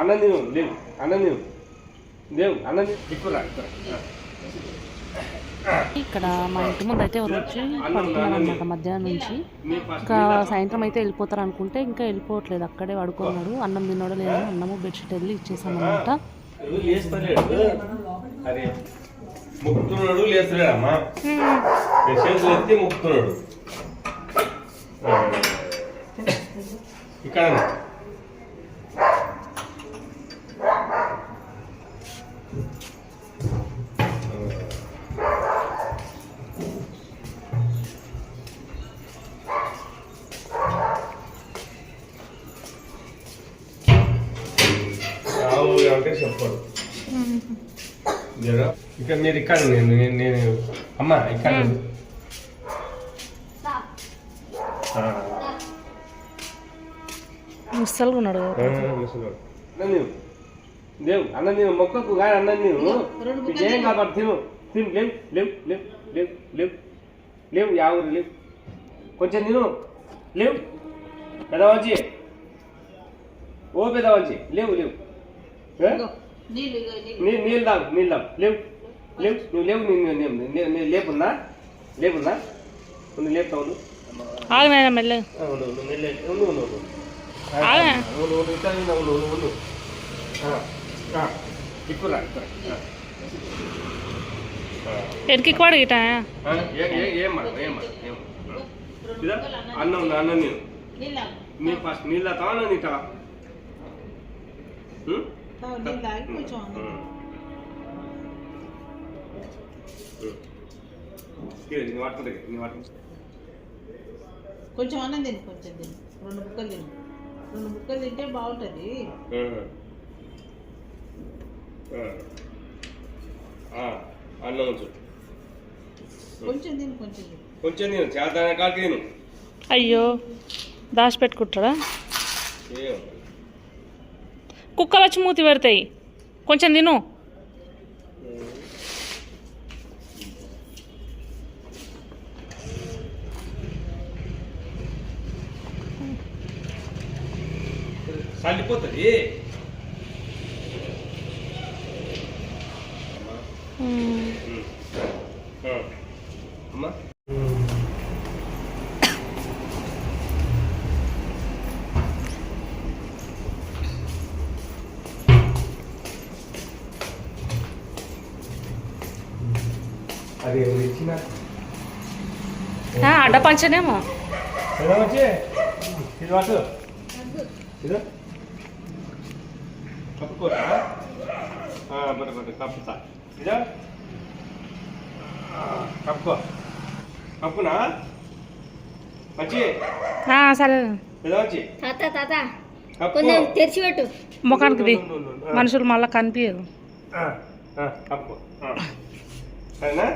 అన్నం లేవు అన్నం తిను. లేవు అన్నం ఇక్కడ మా ఇంటి ముందు అయితే ఎవరు వచ్చి పడుకున్నారు అనమాట మధ్యాహ్నం నుంచి. ఇంకా సాయంత్రం అయితే వెళ్ళిపోతారు అనుకుంటే ఇంకా వెళ్ళిపోవట్లేదు అక్కడే పడుకున్నాడు. అన్నం తిన్నాడో లేదని అన్నము బెడ్షీట్ వెళ్ళి ఇచ్చేసాం అనమాట ఎవరు లేస్తలేడు? అరే ముక్కుతున్నాడు లేస్తలేడు అమ్మా ఇక్కడ రావు అంటే చెప్పాడు జర ఇక్కడ మీరు ఇక్కడ నేను నేను నేను అమ్మ ఇక్కడ ఉండు. ఆ. ముసలుగా ఉన్నాడు లేవు అన్నం తిను. మొక్కకు కానీ అన్నం నీకు ఏం కాబట్టి తిను. తిను. లేవు లేవు లేవు లేవు లేవు లేవు యావరు లేవు. కొంచెం తిను. లేవు. పెదవంచి. ఓ పెదవంచి. లేవు లేవు. నీళ్ళు ఇగో నీళ్ళు. తాగు లేవు లేవు నువ్వు లేవు నేను నేను- నేను నేను లేపున్నా? లేపున్నా? నువ్వు లేపుతా ఉండు. ఆగనైనా మెల్ల ఆ, ఉండు ఉండు మెల్లె ఉండు ఉండు ఉండు ఆ, ఆగే. ఉండు ఉండు ఇట్లా ఉండు ఉండు ఉండు ఉండు ఆ, ఆ, ఇప్పురా ఇప్పురా ఆ. ఆ. ఎడికి కూడా గిట ఆ, ఏ- ఏ- ఏమ్మా ఏమ్మా ఏమ్మా ఇదా? అన్నం ఉంది, అన్నం నేను నీళ్ళు నీ ఫస్ట్ నీళ్ళ తావా అన్నం తింటావా ఉం? తాగు, నీళ్ళు తాగి కొంచెం అన్నం. ఉం. ఉం. ఇదిగో, నీ వాటర్ నీ వాటర్ కొంచెం అన్నం తిను కొంచెం తిను రెండు ముక్కలు తిను రెండు ముక్కలు తింటే బాగుంటుంది. అన్నం కొంచెం తిను కొంచెం తిను. కొంచెం తిను చేతన కాడికి తిను. అయ్యో దాచిపెట్టుకుంటాడా? కుక్కలు వచ్చి మూతి పెడతాయి. కొంచెం తిను. చల్లిపోతుంది అమ్మా అది ఎవరు ఇచ్చిన అడ్డ పంచనేమో కప్పుకోరా బట్ట బట్ట కప్పుతా ఇదా? కప్పుకో కప్పునా ఆ, సరే. వచ్చి. తాత తాత. కొంచెం తెరిచిపెట్టు ముఖానికి మనుషులు మళ్ళీ ఆ, కప్పుకో ఆ. సరేనా?